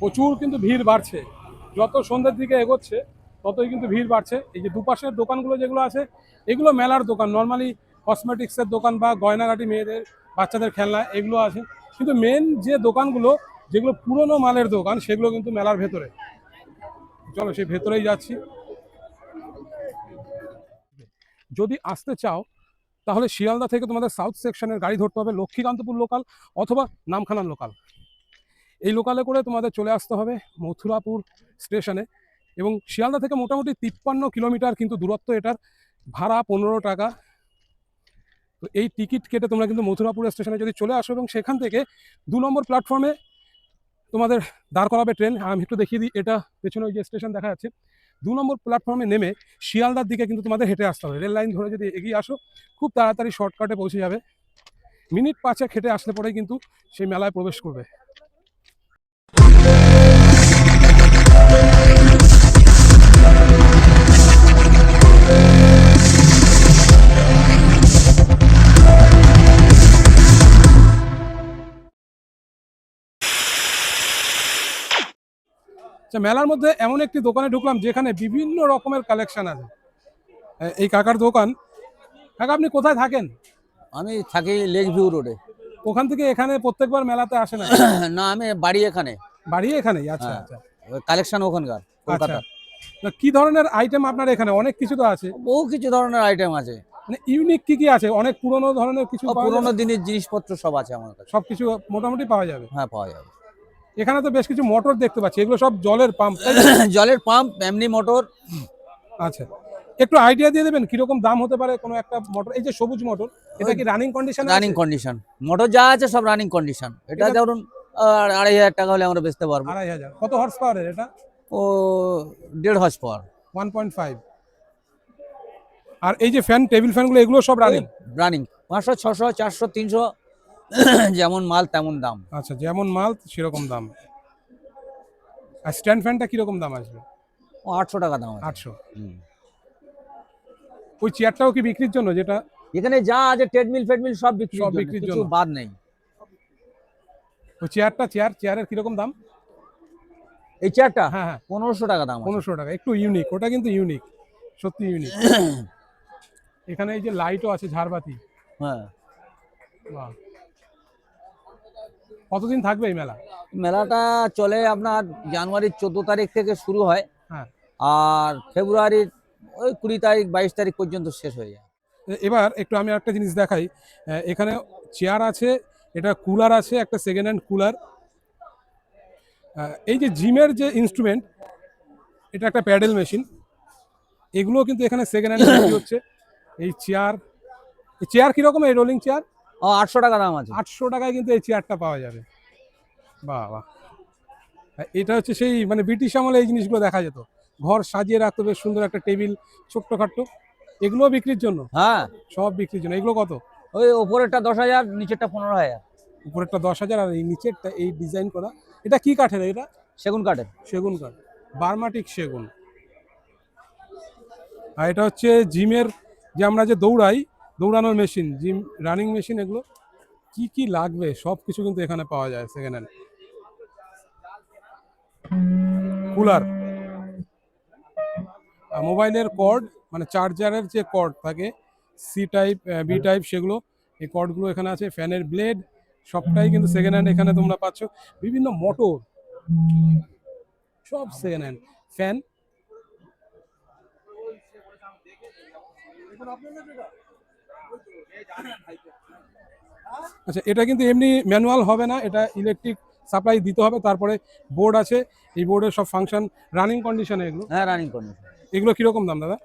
প্রচুর কিন্তু ভিড় বাড়ছে। যত সন্ধ্যের দিকে এগোচ্ছে, ততই কিন্তু ভিড় বাড়ছে। এই যে দুপাশের দোকানগুলো যেগুলো আছে, এগুলো মেলার দোকান। নর্মালি কসমেটিক্সের দোকান বা গয়নাগাটি মেয়েদের, বাচ্চাদের খেলনা, এগুলো আছে। কিন্তু মেন যে দোকানগুলো, যেগুলো পুরনো মালের দোকান, সেগুলো কিন্তু মেলার ভেতরে। চলো সেই ভেতরেই যাচ্ছি। যদি আসতে চাও, তাহলে শিয়ালদা থেকে তোমাদের সাউথ সেকশনের গাড়ি ধরতে হবে। লক্ষ্মীকান্তপুর লোকাল অথবা নামখানার লোকাল এই লোকালে করে তোমাদের চলে আসতে হবে মথুরাপুর স্টেশনে এবং শিয়ালদা থেকে মোটামুটি তিপ্পান্ন কিলোমিটার কিন্তু দূরত্ব এটার, ভাড়া পনেরো টাকা। তো এই টিকিট কেটে তোমরা কিন্তু মথুরাপুর স্টেশনে যদি চলে আসো এবং সেখান থেকে দু নম্বর প্ল্যাটফর্মে তোমাদের দাঁড় করাবে ট্রেন আমি একটু দেখিয়ে দিই, এটা পেছনে ওই যে স্টেশন দেখা যাচ্ছে। দু নম্বর প্ল্যাটফর্মে নেমে শিয়ালদার দিকে কিন্তু তোমাদের হেঁটে আসতে হবে। রেল লাইন ধরে যদি এগিয়ে আসো, খুব তাড়াতাড়ি শর্টকাটে পৌঁছে যাবে। মিনিট পাঁচে হেঁটে আসলে পরেই কিন্তু সেই মেলায় প্রবেশ করবে। মেলার মধ্যে এমন একটি দোকানে ঢুকলাম যেখানে বিভিন্ন রকমের কালেকশন আছে। এই কাকার দোকান। কাকা, আপনি কোথায় থাকেন? আমি থাকি লেক ভিউ রোডে। ওখান থেকে এখানে প্রত্যেকবার মেলাতে আসে না? না আমি বাড়ি এখানে। বাড়ি এখানেই? আচ্ছা হ্যাঁ। আচ্ছা। কালেকশন ওখানকার আচ্ছা। কলকাতা না, কি ধরনের আইটেম আপনার এখানে? অনেক কিছু তো আছে। বহু কিছু ধরনের আইটেম আছে। মানে ইউনিক কি কি আছে? অনেক পুরনো ধরনের কিছু পুরোনো দিনের জিনিসপত্র সব আছে আমার কাছে। সব কিছু মোটামুটি পাওয়া যাবে? হ্যাঁ পাওয়া যাবে। এখানে তো বেশ কিছু মোটর দেখতে পাচ্ছি। এগুলো সব জলের পাম্প জলের পাম্প এমনি মোটর আচ্ছা। একটু আইডিয়া দিয়ে দেবেন কীরকম দাম হতে পারে কোনো একটা মোটর এই যে সবুজ মোটর এটা কি running condition running condition motor যা আছে সব রানিং কন্ডিশন এটা ধরুন আড়াই হাজার টাকা হলে আমরা বেচতে পারব। আড়াই হাজার। কত হর্স পাওয়ারের এটা? ও দেড় horse power one point five আর এই যে ফ্যান টেবিল ফ্যানগুলো এগুলো সব রানিং রানিং পাঁচশো ছশো চারশো তিনশো যেমন মাল তেমন দাম। আচ্ছা যেমন মাল সেরকম দাম। আর স্ট্যান্ড ফ্যানটা কীরকম দাম আসবে? ও আটশো টাকা দাম আছে। আটশো। হুম। ওই চেয়ারটাও কি বিক্রির জন্য যেটা এখানে যা আছে ট্রেডমিল ফেডমিল সব বিক্রি সব বিক্রির জন্য। বাদ নেই। ওই চেয়ারটা চেয়ার চেয়ারের কীরকম দাম? এই চেয়ারটা হ্যাঁ হ্যাঁ। পনেরোশো টাকা দাম। পনেরোশো টাকা একটু ইউনিক ওটা কিন্তু ইউনিক সত্যি ইউনিক এখানে এই যে লাইটও আছে ঝাড়বাতি। হ্যাঁ। বাহ। কতদিন থাকবে এই মেলা? মেলাটা চলে আপনার জানুয়ারির চোদ্দ তারিখ থেকে শুরু হয়। হ্যাঁ। আর ফেব্রুয়ারির ওই কুড়ি তারিখ বাইশ তারিখ পর্যন্ত শেষ হয়ে যায়। এবার একটু আমি একটা জিনিস দেখাই। এখানে চেয়ার আছে এটা কুলার আছে একটা সেকেন্ড হ্যান্ড কুলার। এই যে জিমের যে ইনস্ট্রুমেন্ট এটা একটা প্যাডেল মেশিন এগুলো কিন্তু এখানে সেকেন্ড হ্যান্ড বিক্রি হচ্ছে। এই চেয়ার এই চেয়ার কীরকম এই রোলিং চেয়ার? ও আটশো টাকা দাম আছে। আটশো টাকায় কিন্তু এই চেয়ারটা পাওয়া যাবে। বাহ বাহ। এটা হচ্ছে সেই মানে ব্রিটিশ আমলে এই জিনিসগুলো দেখা যেত। ঘর সাজিয়ে রাখতে বেশ সুন্দর একটা টেবিল ছোট্টখাট্টো এগুলো বিক্রির জন্য? হ্যাঁ। সব বিক্রির জন্য। এগুলো কত? ওই ওপরেরটা দশ হাজার নিচেরটা পনেরো হাজার। উপরেরটা দশ হাজার আর এই নিচেরটা এই ডিজাইন করা। এটা কি কাঠের এটা? সেগুন কাঠের। সেগুন কাঠ। বার্মাটিক সেগুন। আর এটা হচ্ছে জিমের যে আমরা যে দৌড়াই দৌড়ানোর মেশিন জিম রানিং মেশিন এগুলো। কি কি লাগবে? সব কিছু কিন্তু এখানে পাওয়া যায় সেকেন্ড হ্যান্ড কুলার। মোবাইলের কর্ড মানে চার্জারের যে কর্ড থাকে সি টাইপ বি টাইপ সেগুলো, এই কর্ডগুলো এখানে আছে ফ্যানের ব্লেড সবটাই কিন্তু সেকেন্ড হ্যান্ড এখানে তোমরা পাচ্ছ। বিভিন্ন মোটর সব সেকেন্ড হ্যান্ড ফ্যান আচ্ছা এটা কিন্তু এমনি ম্যানুয়াল হবে না, এটা ইলেকট্রিক সাপ্লাই দিতে হবে, তারপরে বোর্ড আছে, এই বোর্ডের সব ফাংশন রানিং কন্ডিশনে এগুলো। হ্যাঁ রানিং কন্ডিশন এগুলো কীরকম দাম দাদা?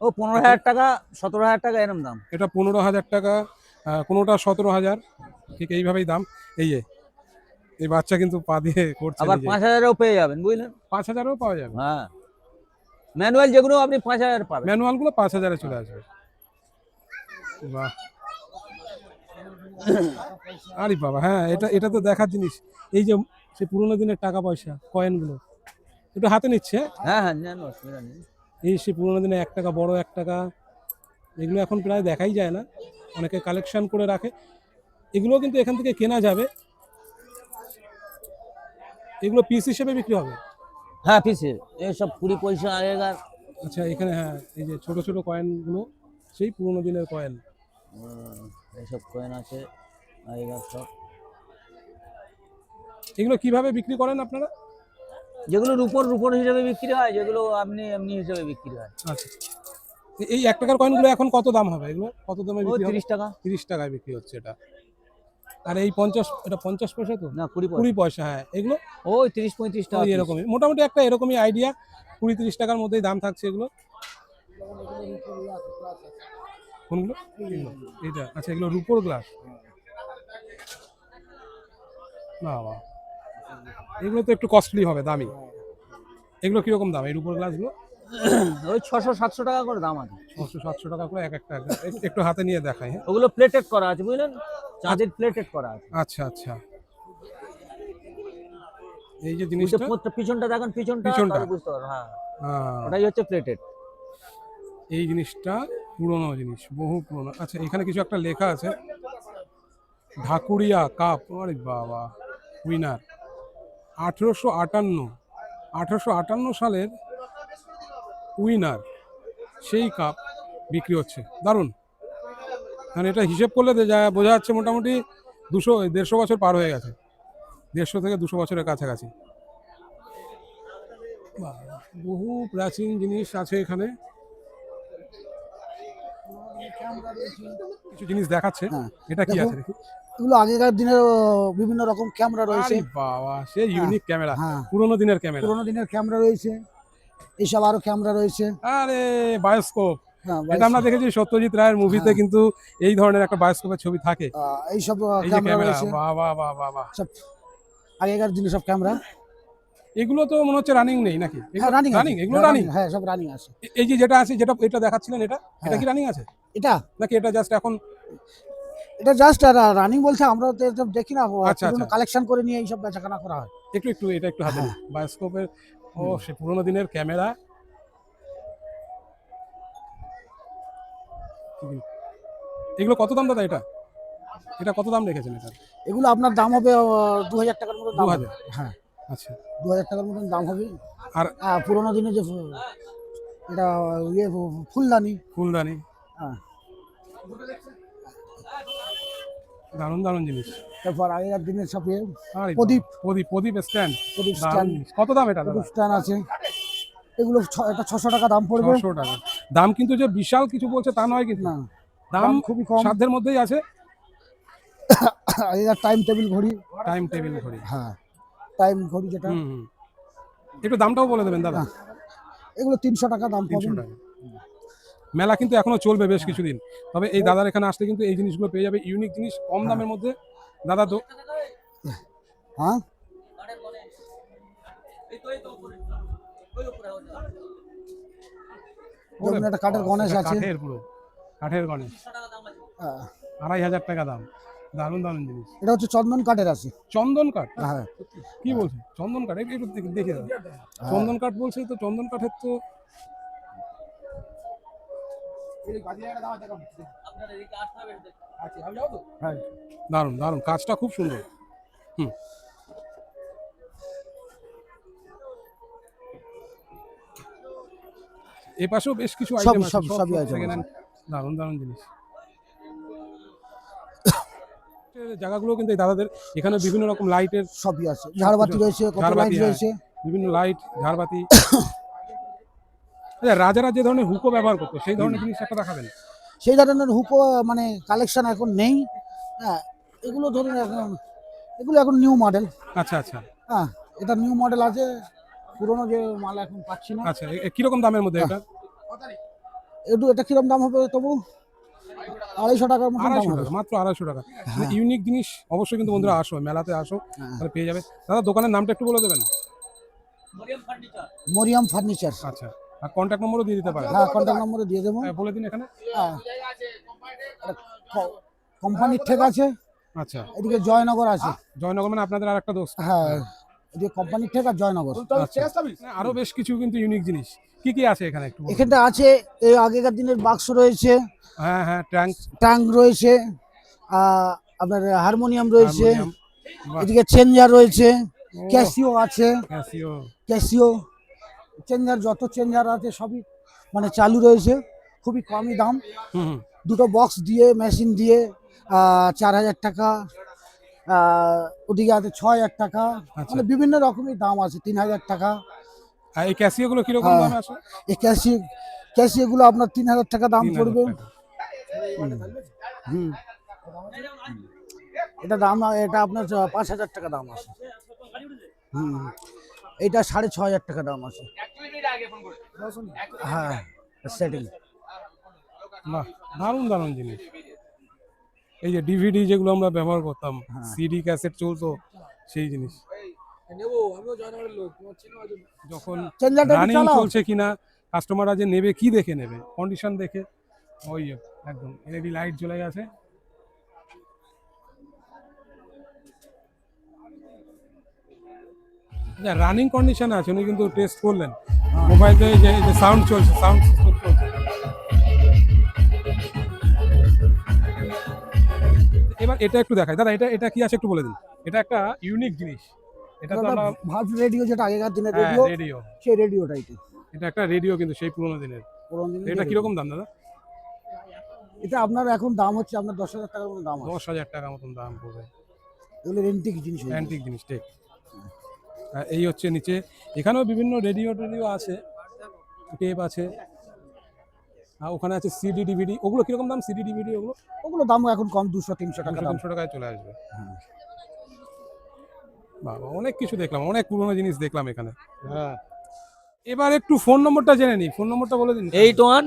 ও পনেরো হাজার টাকা সতেরো হাজার টাকা এরম দাম। এটা পনেরো হাজার টাকা কোনোটা সতেরো হাজার ঠিক এইভাবেই দাম। এই যে এই বাচ্চা কিন্তু পা দিয়ে করছে আবার পাঁচ হাজারেও পেয়ে যাবেন বুঝলেন? পাঁচ হাজারও পাওয়া যাবে। হ্যাঁ। ম্যানুয়াল যেগুলো আপনি পাঁচ হাজার পাবেন। ম্যানুয়ালগুলো পাঁচ হাজারে চলে আসবে। বাহ। আরে বাবা হ্যাঁ এটা এটা তো দেখার জিনিস। এই যে সে পুরোনো দিনের টাকা পয়সা কয়েনগুলো একটু হাতে নিচ্ছে? হ্যাঁ হ্যাঁ জানো অসুবিধা নেই। এই সে পুরোনো দিনে এক টাকা বড় এক টাকা এগুলো এখন প্রায় দেখাই যায় না। অনেকে কালেকশন করে রাখে। এগুলো কিন্তু এখান থেকে কেনা যাবে। এগুলো পিস হিসেবে বিক্রি হবে? হ্যাঁ পিসে এসব কুড়ি পয়সা আগেকার আচ্ছা এখানে হ্যাঁ এই যে ছোট ছোট কয়েনগুলো সেই পুরোনো দিনের কয়েন এইসব কয়েন আছে আগেকার সব। এগুলো কীভাবে বিক্রি করেন আপনারা? যেগুলো রুপোর রুপোর হিসেবে বিক্রি হয় যেগুলো আপনি এমনি হিসেবে বিক্রি হয়। আচ্ছা। এই এক টাকার কয়েনগুলো এখন কত দাম হবে? এগুলো কত দামে বিক্রি তিরিশ টাকা। তিরিশ টাকায় বিক্রি হচ্ছে এটা। আর এই পঞ্চাশ এটা পঞ্চাশ পয়সা তো? না কুড়ি কুড়ি পয়সা হ্যাঁ। এগুলো? ওই তিরিশ পঁয়ত্রিশ টাকা এরকমই। মোটামুটি একটা এরকমই আইডিয়া কুড়ি তিরিশ টাকার মধ্যেই দাম থাকছে এগুলো। কোনগুলো? এইটা। আচ্ছা এগুলো রুপোর গ্লাস না বাবা। এগুলো তো একটু কস্টলি হবে দামি। এগুলো কীরকম দাম? এই রুপোর গ্লাসগুলো ওই ছশো সাতশো টাকা করে দাম আছে। ছশো সাতশো টাকা করে এক একটা একটু হাতে নিয়ে দেখাই হ্যাঁ। ওগুলো প্লেটেড করা আছে বুঝলেন? চাঁদের প্লেটেড করা আছে। আচ্ছা আচ্ছা। এই যে জিনিসটা? পিছনটা দেখেন পিছনটা পিছনটা। বুঝতে পারবেন হ্যাঁ। আহ, ওটাই হচ্ছে প্লেটেড এই জিনিসটা পুরনো জিনিস বহু পুরনো। আচ্ছা এখানে কিছু একটা লেখা আছে। ঢাকুরিয়া কাপ আরে বাবা উইনার আঠেরোশো আটান্ন আঠেরোশো আটান্ন সালের উইনার সেই কাপ বিক্রি হচ্ছে। দারুণ। মানে এটা হিসেব করলে যা বোঝা যাচ্ছে মোটামুটি দুশো দেড়শো বছর পার হয়ে গেছে। দেড়শো থেকে দুশো বছরের কাছাকাছি। বহু প্রাচীন জিনিস আছে এখানে। কিছু জিনিস দেখাচ্ছে। হ্যাঁ, এটা কি আছে? এগুলো আগেকার দিনের বিভিন্ন রকম ক্যামেরা রয়েছে। বাবা সে ইউনিক ক্যামেরা। হ্যাঁ। পুরোনো দিনের ক্যামেরা। পুরোনো দিনের ক্যামেরা রয়েছে। এইসব আরও ক্যামেরা রয়েছে। আরে বায়োস্কোপ হ্যাঁ এটা আমরা দেখেছি সত্যজিৎ রায়ের মুভিতে হ্যাঁ। কিন্তু এই ধরনের একটা বায়োস্কোপের ছবি থাকে। এইসব ক্যামেরা রয়েছে। বাহ বাহ বাহ বাহ বাহ। সব আগেকার দিনের সব ক্যামেরা। এগুলো তো মনে হচ্ছে রানিং নেই নাকি? হ্যাঁ রানিং রানিং এগুলো রানিং হ্যাঁ সব রানিং আছে। এই যে যেটা আছে যেটা এটা দেখাচ্ছিলেন এটা? এটা হ্যাঁ। কি রানিং আছে? এটা? নাকি এটা জাস্ট এখন এটা জাস্ট রানিং বলছে আমরা তো এসব দেখি না আচ্ছা, আচ্ছা। কালেকশন করে নিয়ে এইসব বেচাকেনা করা হয়। একটু একটু এটা একটু হাতে হ্যাঁ। বায়োস্কোপের ও সে পুরোনো দিনের ক্যামেরা এগুলো কত দাম দাদা এটা? এটা কত দাম রেখেছেন এটা? এগুলো আপনার দাম হবে দু হাজার টাকার মতো দাম 2000 হবে হ্যাঁ। আচ্ছা। দু হাজার টাকার মতন দাম হবে। আর আর পুরোনো দিনে যে এটা ইয়ে ফুলদানি। ফুলদানি। হ্যাঁ। দারুণ দারুণ জিনিস। তারপর আগেকার দিনের সব ইয়ে, প্রদীপ। প্রদীপ প্রদীপ স্ট্যান্ড প্রদীপ স্ট্যান্ড। কত দাম এটা প্রদীপ স্ট্যান্ড আছে। এগুলো এটা ছশো টাকা দাম পড়বে। ছশো টাকা। দাম কিন্তু যে বিশাল কিছু বলছে তা নয় কিন্তু। না দাম খুবই কম। সাধ্যের মধ্যেই আছে। আগেকার টাইম টেবিল ঘড়ি। টাইম টেবিল ঘড়ি। হ্যাঁ টাইম ঘড়ি যেটা। একটু দামটাও বলে দেবেন দাদা। এগুলো তিনশো টাকা দাম তিনশো টাকা। মেলা কিন্তু এখনও চলবে বেশ কিছুদিন। তবে এই দাদার এখানে আসলে কিন্তু এই জিনিসগুলো পেয়ে যাবে। ইউনিক জিনিস কম দামের মধ্যে। দাদা তো হ্যাঁ? কাঠের গণেশ আছে। কাঠের পুরো। কাঠের গণেশ। হ্যাঁ, আড়াই হাজার টাকা দাম। দারুণ দারুণ জিনিস। এটা হচ্ছে চন্দন কাঠের আছে। চন্দন কাঠ? হ্যাঁ কি বলছে চন্দন কাঠ? একটু দেখে- চন্দন কাঠ বলছে তো চন্দন কাঠের তো হ্যাঁ দারুণ দারুণ। কাজটা খুব সুন্দর। হুম। এ পাশেও বেশ কিছু আইটেম সব- সবই hand দারুণ দারুণ জিনিস। জায়গাগুলো কিন্তু দাদাদের এখানে বিভিন্ন রকম লাইটের সবই আছে। ঝাড়বাতি রয়েছে ঝাড়বাতি, হ্যাঁ। রয়েছে? বিভিন্ন লাইট ঝাড়বাতি। আচ্ছা রাজারা যে ধরনের হুকো ব্যবহার করতো সেই ধরনের জিনিস একটা দেখাবেন? সেই ধরনের হুকো মানে কালেকশন এখন নেই। হ্যাঁ এগুলো ধরুন এখন এগুলো এখন নিউ মডেল আচ্ছা আচ্ছা। হ্যাঁ এটা নিউ মডেল আছে পুরোনো যে মাল এখন পাচ্ছি না। আচ্ছা কীরকম দামের মধ্যে এটা? একটু এটা কিরম দাম হবে তবু? আড়াইশো টাকার মতো দাম আড়াইশো হবে। টাকা মাত্র আড়াইশো টাকা। ইউনিক জিনিস অবশ্যই কিন্তু বন্ধুরা আসো মেলাতে আসো হ্যাঁ। তাহলে পেয়ে যাবে। দাদা দোকানের নামটা একটু বলে দেবেন? মরিয়াম ফার্নিচার। আচ্ছা। আর কন্ট্যাক্ট নম্বরও দিয়ে দিতে পারেন। হ্যাঁ কন্ট্যাক্ট নম্বরে দিয়ে দেবো। হ্যাঁ, বলে দিন এখানে। হ্যাঁ। কোম্পানির ঠিক আছে। আচ্ছা। এদিকে জয়নগর আছে। জয়নগর মানে আপনাদের আর একটা দোস্ত। হ্যাঁ এদিকে কোম্পানির ঠিক আর জয়নগর। আচ্ছা। আরও বেশ কিছু কিন্তু ইউনিক জিনিস। কি কি আছে এখানে একটু? এখানটা আছে এই আগেকার দিনের বাক্স রয়েছে। হ্যাঁ হ্যাঁ ট্যাঙ্ক ট্যাঙ্ক রয়েছে। আপনার হারমোনিয়াম রয়েছে। এদিকে চেঞ্জার রয়েছে। ক্যাসিও আছে। ক্যাসিও ক্যাসিও চেঞ্জার যত চেঞ্জার আছে সবই মানে চালু রয়েছে খুবই কমই দাম। দুটো বক্স দিয়ে মেশিন দিয়ে চার হাজার টাকা ওদিকে আছে ছ হাজার টাকা। আচ্ছা। মানে বিভিন্ন রকমের দাম আছে তিন হাজার টাকা। এই ক্যাসিওগুলো কীরকম দাম আসে এই ক্যাসি ক্যাসিওগুলো আপনার তিন হাজার টাকা দাম 3000 পড়বে। হুম। এটা দাম এটা আপনার পাঁচ হাজার টাকা দাম আছে। হুম। এটা সাড়ে ছ হাজার টাকা দাম আছে। হ্যাঁ সেটিং বাহ দারুণ দারুণ জিনিস। এই যে ডিভিডি যেগুলো আমরা ব্যবহার করতাম। সিডি ক্যাসেট চলতো সেই জিনিস। যখন চেঞ্জারটা রানিং চলছে কিনা কাস্টমাররা যে নেবে কি দেখে নেবে? কন্ডিশন দেখে। ওই একদম এলইডি লাইট জ্বলে গেছে। রানিং কন্ডিশনে আছে উনি কিন্তু টেস্ট করলেন। মোবাইল যে যে সাউন্ড চলছে সাউন্ড সিস্টেম চলছে। এবার এটা একটু দেখাই। দাদা এটা এটা কি আছে একটু বলে দিন। এটা একটা ইউনিক জিনিস। এটা তো আমরা রেডিও যেটা আগেকার দিনের হ্যাঁ, রেডিও রেডিও। সেই রেডিওটাই তো। এটা একটা রেডিও কিন্তু সেই পুরোনো দিনের। পুরোনো দিনের এটা। কীরকম দাম দাদা? এটা আপনার এখন দাম হচ্ছে আপনার দশ হাজার টাকার মতো দাম দশ হাজার টাকা মতন দাম পড়বে। এগুলো রেন্টিক জিনিস অ্যান্টিক জিনিস ঠিক। এই হচ্ছে নিচে। এখানেও বিভিন্ন রেডিও টেডিও আছে টেপ আছে। আর ওখানে আছে সিডি ডিভিডি ওগুলো কীরকম দাম? সিডি ডিভিডি ওগুলো? ওগুলো দাম এখন কম দুশো তিনশো টাকা দুশো তিনশো টাকায় চলে আসবে। বাবা অনেক কিছু দেখলাম অনেক পুরোনো জিনিস দেখলাম এখানে। হ্যাঁ। এবার একটু ফোন নম্বরটা জেনে নিই। ফোন নম্বরটা বলে দিন। এইট ওয়ান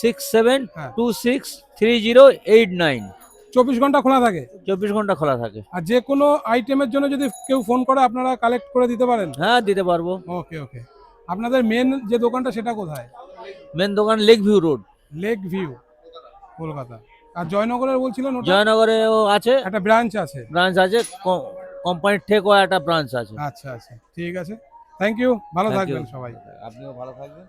সিক্স সেভেন হ্যাঁ। Two six three zero eight nine. চব্বিশ ঘণ্টা খোলা থাকে? চব্বিশ ঘণ্টা খোলা থাকে। আর যে কোনো আইটেমের জন্য যদি কেউ ফোন করে আপনারা কালেক্ট করে দিতে পারেন? হ্যাঁ দিতে পারব। ওকে ওকে আপনাদের মেন যে দোকানটা সেটা কোথায়? মেন দোকান lake view road lake view Kolkata. আর জয়নগরের বলছিলেন ওটা? জয়নগরেও আছে। একটা ব্রাঞ্চ আছে। ব্রাঞ্চ আছে কোম্পানির ঠেকও একটা ব্রাঞ্চ আছে। আচ্ছা আচ্ছা। ঠিক আছে। থ্যাংক ইউ ভালো থাকবেন সবাই। আপনিও ভালো থাকবেন।